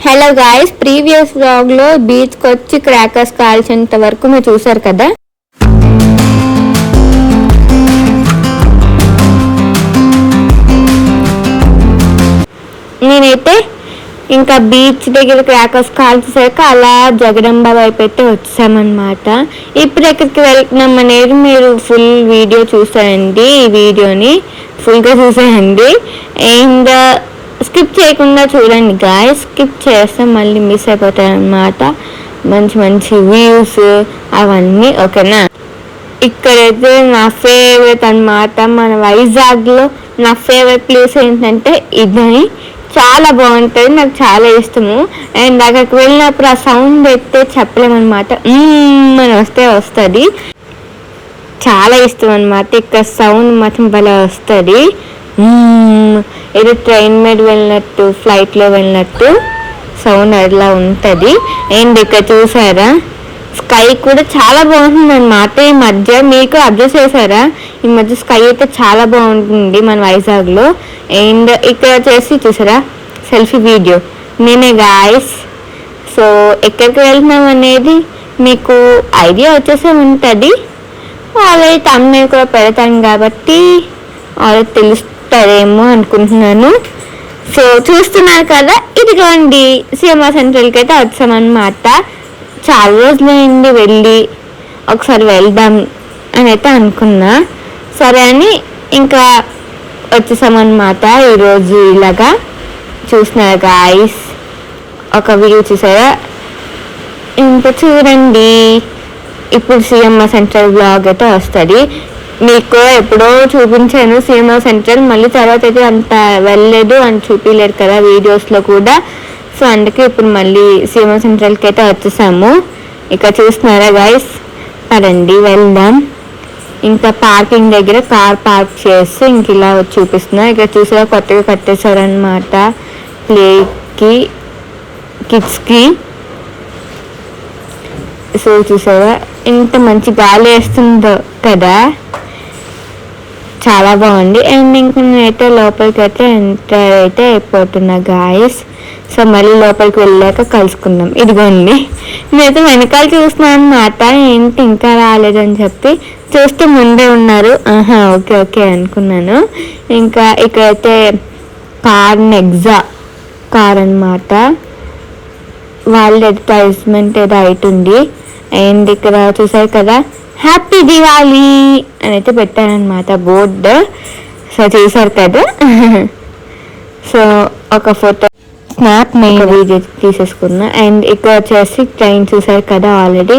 Hello guys previous వ్లాగ్లో beach వచ్చి crackers కాల్చేంత వరకు మీరు చూసారు కదా? నేనైతే ఇంకా బీచ్ దగ్గర క్రాకర్స్ కాల్చేసాక అలా జగదంబ వైపు అయితే వచ్చామన్నమాట. ఇప్పుడు ఎక్కడికి వెళ్తున్నాం అనేది మీరు ఫుల్ వీడియో చూసారండి ఈ వీడియోని ఫుల్గా చూసేయండి. అండ్ స్కిప్ చేయకుండా చూడండి గాయ స్కిప్ చేస్తే మళ్ళీ మిస్ అయిపోతారనమాట మంచి మంచి వ్యూస్ అవన్నీ ఓకేనా? ఇక్కడైతే నా ఫేవరెట్ అన్నమాట మన వైజాగ్లో. నా ఫేవరెట్ ప్లేస్ ఏంటంటే ఇదని చాలా బాగుంటుంది నాకు చాలా ఇష్టము. అండ్ అక్కడికి వెళ్ళినప్పుడు ఆ సౌండ్ అయితే చెప్పలేమన్నమాట అని వస్తే వస్తుంది. చాలా ఇష్టం అనమాట ఇక్కడ సౌండ్ మాత్రం భలే వస్తుంది. ఏదో ట్రైన్ మీద వెళ్ళినట్టు ఫ్లైట్లో వెళ్ళినట్టు సౌండ్ అట్లా ఉంటుంది. అండ్ ఇక్కడ చూసారా? స్కై కూడా చాలా బాగుంటుంది అనమాట ఈ మధ్య మీకు అబ్జర్వ్ చేశారా? ఈ మధ్య స్కై అయితే చాలా బాగుంటుంది మన వైజాగ్లో. అండ్ ఇక్కడ వచ్చేసి చూసారా? సెల్ఫీ వీడియో నేనే గాయస్ సో ఎక్కడికి వెళ్తున్నాం అనేది మీకు ఐడియా వచ్చేసే ఉంటుంది. ఆల్రెడీ తమ్ముని కూడా పెడతాను కాబట్టి ఆల్రెడీ చెప్తారేమో అనుకుంటున్నాను. సో చూస్తున్నారు కదా ఇదిగోండి సినిమా సెంట్రల్కి అయితే వచ్చామన్నమాట. చాలా రోజులైంది వెళ్ళి ఒకసారి వెళ్దాం అని అయితే అనుకున్నా. సరే అని ఇంకా వచ్చేసామన్నమాట ఈరోజు ఇలాగా. చూస్తున్నారు గాయస్ ఒక వీడియో చూసారా? ఇంకా చూడండి ఇప్పుడు సిఎంఆర్ సెంట్రల్ బ్లాగ్ అయితే వస్తుంది. మీకు ఎప్పుడో చూపించాను సినిమా సెంట్రల్ మళ్ళీ తర్వాత అయితే అంత వెళ్ళలేదు అని చూపించలేదు కదా వీడియోస్లో కూడా. సో అందుకే ఇప్పుడు మళ్ళీ సినిమా సెంట్రల్కి అయితే వచ్చేసాము. ఇక చూస్తున్నారా గైస్ పదండి వెళ్దాం. ఇంకా పార్కింగ్ దగ్గర కార్ పార్క్ చేసి ఇంక ఇలా చూపిస్తున్నా. ఇక్కడ చూసారా కొత్తగా కట్టేశారనమాట ప్లేకి కిడ్స్కి సో చూసారా? ఇంత మంచి గాలి వేస్తుందో కదా. చాలా బాగుంది. అండ్ ఇంకా నేనైతే లోపలికి అయితే ఎంటర్ అయితే అయిపోతున్నా గాయస్ సో మళ్ళీ లోపలికి వెళ్ళాక కలుసుకుందాం. ఇదిగోండి. నేనైతే వెనకాల చూస్తున్నాను అనమాట ఏంటి ఇంకా రాలేదని చెప్పి చూస్తే ముందే ఉన్నారు. ఆహా ఓకే ఓకే అనుకున్నాను. ఇంకా ఇక్కడైతే కార్ నెగ్జా కార్ అనమాట వాళ్ళ అడ్వర్టైజ్మెంట్ ఏదో అవుతుంది అండ్ ఇక్కడ చూసారు కదా హ్యాపీ దివాళీ అని అయితే పెట్టారనమాట బోర్డు. సో చూసారు కదా. సో ఒక ఫోటో స్నాప్ నేను వీడియో. తీసేసుకున్నా. అండ్ ఇక్కడ వచ్చేసి ట్రైన్ చూసారు కదా ఆల్రెడీ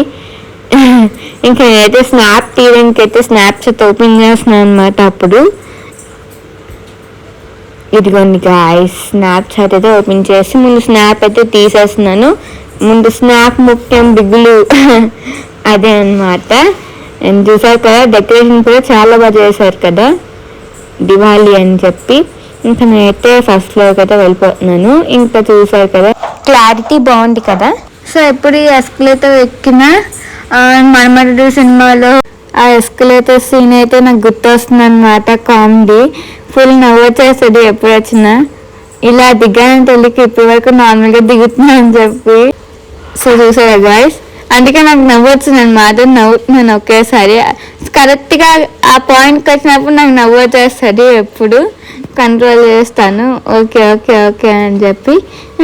ఇంకా నేనైతే స్నాప్ తీయడానికి అయితే స్నాప్స్ ఓపెన్ చేస్తున్నాను అనమాట అప్పుడు. ఇదిగోండి గాయస్ స్నాప్ చాట్ అయితే ఓపెన్ చేసి ముందు స్నాప్ అయితే తీసేస్తున్నాను. ముందు స్నాప్ ముఖ్యం బిగ్గులు అదే అనమాట అండ్ చూసారు కదా డెకరేషన్ కూడా చాలా బాగా చేశారు కదా దివాళీ అని చెప్పి. ఇంకా నేనైతే ఫస్ట్ ఫ్లోర్కి అయితే వెళ్ళిపోతున్నాను. ఇంకా చూసారు కదా క్లారిటీ బాగుంది కదా. సో ఎప్పుడు ఈ ఎస్కలేటర్ ఎక్కిన మన్మరుడు సినిమాలో ఆ ఎస్కలేటర్ సీన్ అయితే నాకు గుర్తొస్తుంది అనమాట కామెడీ ఫుల్ నవ్వు వచ్చేస్తుంది ఎప్పుడు వచ్చినా. ఇలా దిగాను తెలియక ఇప్పటి వరకు నార్మల్గా దిగుతున్నా అని చెప్పి. సో చూసారా గాయస్ అందుకే నాకు నవ్వచ్చు నేను అనమాట నవ్వుతున్నాను ఒకేసారి. కరెక్ట్గా ఆ పాయింట్కి వచ్చినప్పుడు నాకు నవ్వు వచ్చేస్తుంది ఎప్పుడు. కంట్రోల్ చేస్తాను. ఓకే ఓకే ఓకే అని చెప్పి.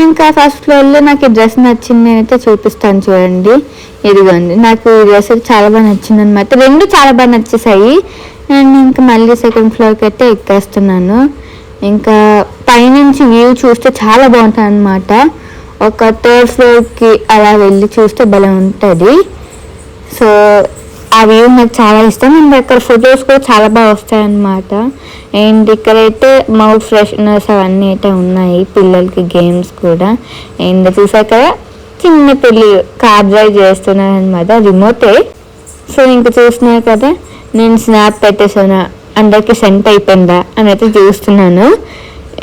ఇంకా ఫస్ట్ ఫ్లోర్లో నాకు ఈ డ్రెస్ నచ్చింది నేనైతే చూపిస్తాను చూడండి. ఇదిగోండి నాకు ఈ డ్రెస్ చాలా బాగా నచ్చింది అనమాట రెండు చాలా బాగా నచ్చేసాయి. అండ్ ఇంకా మళ్ళీ సెకండ్ ఫ్లోర్కి అయితే ఎక్కేస్తున్నాను. ఇంకా పైనుంచి వ్యూ చూస్తే చాలా బాగుంటుంది అనమాట ఒక థర్డ్ ఫ్లోర్కి అలా వెళ్ళి చూస్తే భలే ఉంటుంది. సో ఆ వ్యూ నాకు చాలా ఇష్టం. అండ్ అక్కడ ఫొటోస్ కూడా చాలా బాగా వస్తాయన్నమాట. అండ్ ఇక్కడైతే మౌత్ ఫ్రెషనర్స్ అవన్నీ అయితే ఉన్నాయి పిల్లలకి గేమ్స్ కూడా. అండ్ చూసాక కదా చిన్న పిల్లి కార్ డ్రైవ్ చేస్తున్నారనమాట రిమోటే. సో ఇంకా చూస్తున్నారు కదా నేను స్నాప్ పెట్టేసాను అందరికి సెంట్ అయిపోయిందా అని అయితే చూస్తున్నాను.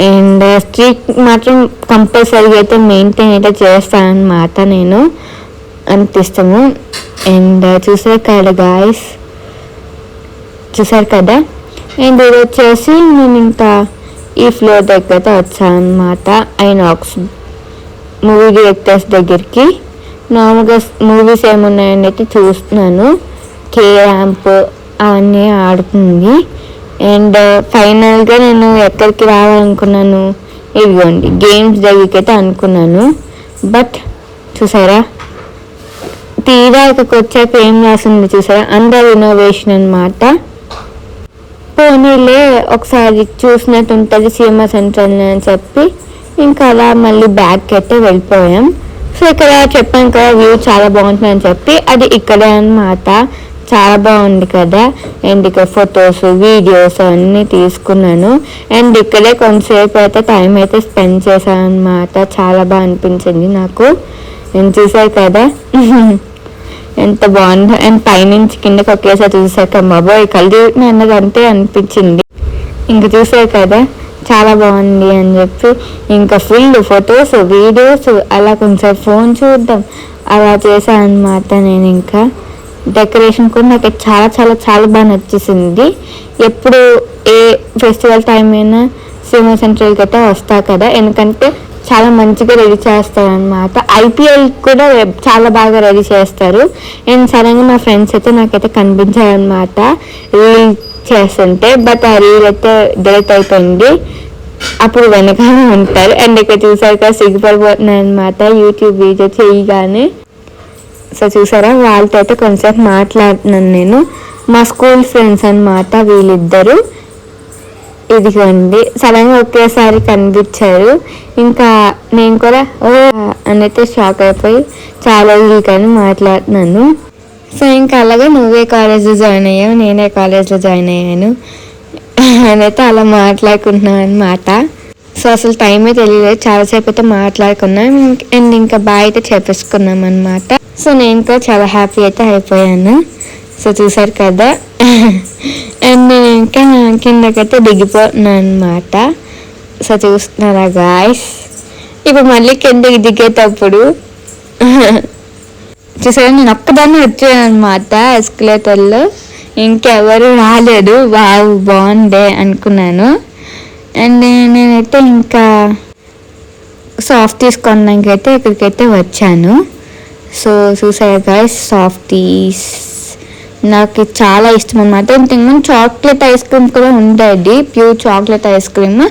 అండ్ స్ట్రీట్ మాత్రం కంపల్సరీగా అయితే మెయింటైన్ అయితే చేస్తానమాట నేను అనిపిస్తాము అండ్ uh, చూసారు కదా గాయస్ చూసారు కదా? అండ్ ఇది వచ్చేసి నేను ఇంకా ఈ ఫ్లోర్ దగ్గర వచ్చాను ఐనాక్స్ మూవీ డైరెక్టర్స్ దగ్గరికి. నార్మల్గా మూవీస్ ఏమున్నాయని అయితే చూస్తున్నాను. కే ర్యాంప్ అవన్నీ ఆడుతుంది. అండ్ ఫైనల్గా uh, నేను ఎక్కడికి రావాలనుకున్నాను? ఇవ్వండి. గేమ్స్ దగ్గరికి అయితే అనుకున్నాను. బట్ చూసారా? తీరా ఇక్కడికి వచ్చాక ఏం రాసింది చూసారా? అండర్ ఇన్నోవేషన్ అనమాట పోనీలే ఒకసారి చూసినట్టు ఉంటుంది సినిమా సెంటర్ అని చెప్పి. ఇంకా అలా మళ్ళీ బ్యాగ్కి అయితే వెళ్ళిపోయాం. సో ఇక్కడ చెప్పాను కదా వ్యూ చాలా బాగుంటుందని చెప్పి. అది ఇక్కడే అన్నమాట. చాలా బాగుంది కదా. అండ్ ఇక్కడ ఫొటోస్ వీడియోస్ అన్నీ తీసుకున్నాను. అండ్ ఇక్కడే కొంతసేపు అయితే టైం అయితే స్పెండ్ చేశాను అనమాట చాలా బాగా అనిపించింది నాకు. నేను చూసాను కదా. ఎంత బాగుందో. అండ్ పైనుంచి కిందకి ఒకేసారి చూసాక బాబోయ్ కళ్ళు అన్నది అంతే అనిపించింది. ఇంక చూసారు కదా. చాలా బాగుంది అని చెప్పి. ఇంకా ఫుల్ ఫొటోస్ వీడియోస్ అలా కొంచెం ఫోన్ చూద్దాం అలా చేశాను అనమాట నేను ఇంకా. డెకరేషన్ కూడా నాకు చాలా చాలా చాలా బాగా నచ్చేసింది. ఎప్పుడు ఏ ఫెస్టివల్ టైం అయినా సినిమా సెంట్రల్ అయితే వస్తా కదా. ఎందుకంటే చాలా మంచిగా రెడీ చేస్తారు అనమాట ఐపీఎల్ కూడా చాలా బాగా రెడీ చేస్తారు. అండ్ సడన్గా మా ఫ్రెండ్స్ అయితే నాకైతే కనిపించారనమాట రీల్ చేస్తుంటే బట్ ఆ రీల్ అయితే డిలీట్ అయిపోయింది. అప్పుడు వెనకాల ఉంటారు. అండ్ ఇక్కడ చూసాక సిగ్గుపడిపోతున్నాయి అనమాట యూట్యూబ్ వీడియో చేయగానే సో చూసారా? వాళ్ళతో అయితే కొంచెంసేపు మాట్లాడుతున్నాను నేను. మా స్కూల్ ఫ్రెండ్స్ అన్నమాట వీళ్ళిద్దరు. ఇదిగోండి. సడన్గా ఒకేసారి కనిపించారు. ఇంకా నేను కూడా ఓ అనైతే షాక్ అయిపోయి చాలా రోజులు కానీ మాట్లాడుతున్నాను సో ఇంకా అలాగే నువ్వే కాలేజ్లో జాయిన్ అయ్యావు నేనే కాలేజ్లో జాయిన్ అయ్యాను అనైతే అలా మాట్లాడుకుంటున్నాం అనమాట సో అసలు టైమే తెలియలేదు. చాలాసేపు అయితే మాట్లాడుకున్నాం. అండ్ ఇంకా బాయ్ అయితే చెప్పేసుకున్నాం అనమాట సో నేను కూడా చాలా హ్యాపీ అయితే అయిపోయాను. సో చూసారు కదా. అండ్ నేను ఇంకా కిందకైతే దిగిపోతున్నాను అనమాట సో చూస్తున్నారా గాయస్ ఇప్పుడు మళ్ళీ కిందకి దిగేటప్పుడు. చూసారా నేను ఒక్కదాన్ని వచ్చాను అనమాట ఎస్కలేటర్లో ఇంకెవరు రాలేదు. వావ్ బాగుండే అనుకున్నాను. అండ్ నేనైతే ఇంకా సాఫ్ట్ తీసుకోవడానికైతే ఇక్కడికైతే వచ్చాను. సో చూసారు గాయస్ సాఫ్టీస్ నాకు చాలా ఇష్టం అనమాట ఇంతకుముందు చాక్లెట్ ఐస్ క్రీమ్ కూడా ఉండేది ప్యూర్ చాక్లెట్ ఐస్ క్రీమ్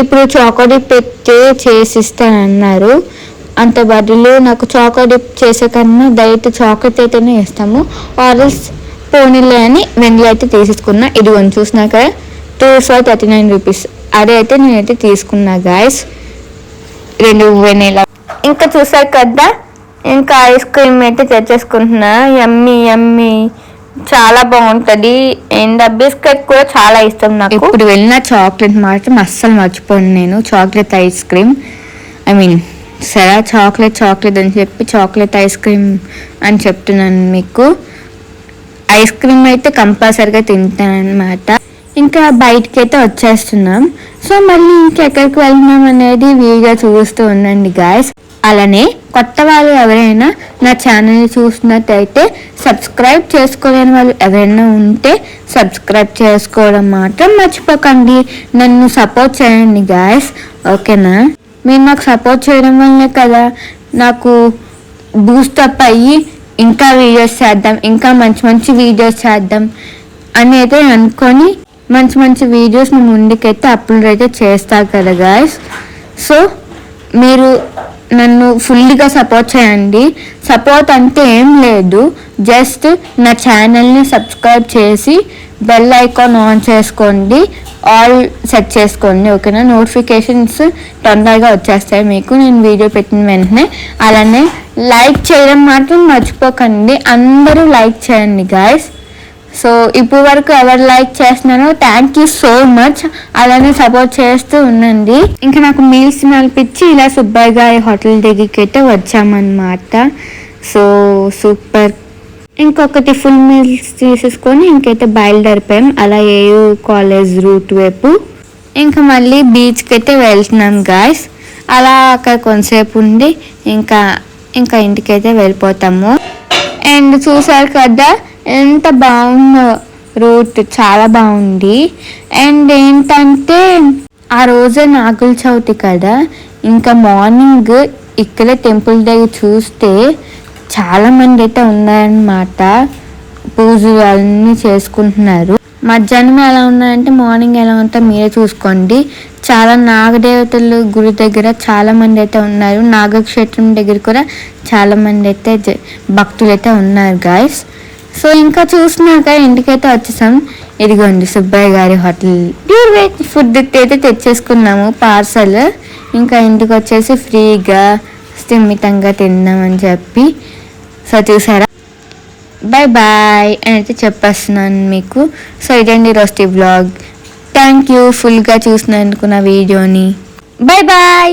ఇప్పుడు చాకోడిప్ పెట్టి చేసిస్తానన్నారు అంత బదులు నాకు చాకోడిప్ చేసే కన్నా డైరెక్ట్ చాక్లెట్ అయితేనే ఇస్తాము ఆర్ఎల్స్ పోనీలే అని వెండి అయితే తీసేసుకున్నా. ఇది కొంచెం చూసినాక two five thirty nine rupees అదే అయితే నేనైతే తీసుకున్నా గాయస్ రెండు వెనీలా. ఇంకా చూసారు కదా ఇంకా ఐస్ క్రీమ్ అయితే తెచ్చేసుకుంటున్నా. ఎమ్మి ఎమ్మి చాలా బాగుంటుంది. అండ్ బిస్కెట్ కూడా చాలా ఇష్టం నాకు. ఇప్పుడు వెళ్ళిన చాక్లెట్ మాత్రం అస్సలు మర్చిపోను నేను. Chocolate ice cream. I mean సరే చాక్లెట్ చాక్లెట్ అని చెప్పి చాక్లెట్ ఐస్ క్రీమ్ అని చెప్తున్నాను మీకు. ఐస్ క్రీమ్ అయితే కంపల్సరిగా తింటానమాట ఇంకా బయటికి అయితే వచ్చేస్తున్నాం. సో మళ్ళీ ఇంకెక్కడికి వెళ్తున్నాం అనేది వీడియో చూస్తూ ఉండండి గాయస్ అలానే కొత్త వాళ్ళు ఎవరైనా నా ఛానల్ని చూసినట్టయితే సబ్స్క్రైబ్ చేసుకోలేని వాళ్ళు ఎవరైనా ఉంటే సబ్స్క్రైబ్ చేసుకోవడం మాత్రం మర్చిపోకండి. నన్ను సపోర్ట్ చేయండి గాయస్ ఓకేనా? మీరు నాకు సపోర్ట్ చేయడం వల్లే కదా నాకు బూస్టప్ అయ్యి ఇంకా వీడియోస్ చేద్దాం ఇంకా మంచి మంచి వీడియోస్ చేద్దాం అని అయితే అనుకొని మంచి మంచి వీడియోస్ ముందుకైతే అప్లోడ్ అయితే చేస్తారు కదా గాయస్ సో మీరు నన్ను ఫుల్గా సపోర్ట్ చేయండి. సపోర్ట్ అంటే ఏం లేదు. జస్ట్ నా ఛానల్ని సబ్స్క్రైబ్ చేసి బెల్ ఐకాన్ ఆన్ చేసుకోండి. ఆల్ సెట్ చేసుకోండి ఓకేనా? నోటిఫికేషన్స్ తొందరగా వచ్చేస్తాయి. మీకు నేను వీడియో పెట్టిన వెంటనే. అలానే లైక్ చేయడం మాత్రం మర్చిపోకండి. అందరూ లైక్ చేయండి గాయస్ సో ఇప్పుడు వరకు ఎవరు లైక్ చేస్తున్నారో థ్యాంక్ యూ సో మచ్ అలానే సపోర్ట్ చేస్తూ ఉండండి. ఇంకా నాకు మీల్స్ నడిపించి ఇలా సుబ్బయ్య గారి హోటల్ దగ్గరికి అయితే వచ్చామన్నమాట. So super. ఇంకొకటి ఫుల్ మీల్స్ తీసేసుకొని ఇంకైతే బయలుదేరిపోయాం. అలా ఏయూ కాలేజ్ రూట్ వైపు. ఇంకా మళ్ళీ బీచ్కి అయితే వెళ్తున్నాం గాయస్ అలా అక్కడ కొంతసేపు ఉండి ఇంకా ఇంకా ఇంటికైతే వెళ్ళిపోతాము. అండ్ చూసారు కదా ఎంత బాగుందో రూట్ చాలా బాగుంది. అండ్ ఏంటంటే ఆ రోజు నాగుల చవితి కదా. ఇంకా మార్నింగ్ ఇక్కడే టెంపుల్ దగ్గర చూస్తే చాలామంది అయితే ఉన్నారనమాట పూజలు అన్నీ చేసుకుంటున్నారు. మధ్యాహ్నం ఎలా ఉన్నాయంటే మార్నింగ్ ఎలా ఉంటుందో మీరే చూసుకోండి. చాలా నాగదేవతలు గుడి దగ్గర చాలా మంది అయితే ఉన్నారు. నాగక్షేత్రం దగ్గర కూడా చాలామంది అయితే భక్తులు అయితే ఉన్నారు గాయస్ సో ఇంకా చూసినాక ఇంటికైతే వచ్చేసాం. ఇదిగోండి సుబ్బయ్య గారి హోటల్. ప్యూర్ వెజ్ ఫుడ్ అయితే తెచ్చేసుకున్నాము పార్సల్ ఇంకా ఇంటికి వచ్చేసి ఫ్రీగా స్థిమితంగా తిందామని చెప్పి. సో చూసారా? బాయ్ బాయ్ అని అయితే చెప్పేస్తున్నాను మీకు. సో ఇదండి రోస్టీ బ్లాగ్ థ్యాంక్ యూ ఫుల్గా చూసినందుకు నా వీడియోని. Bye bye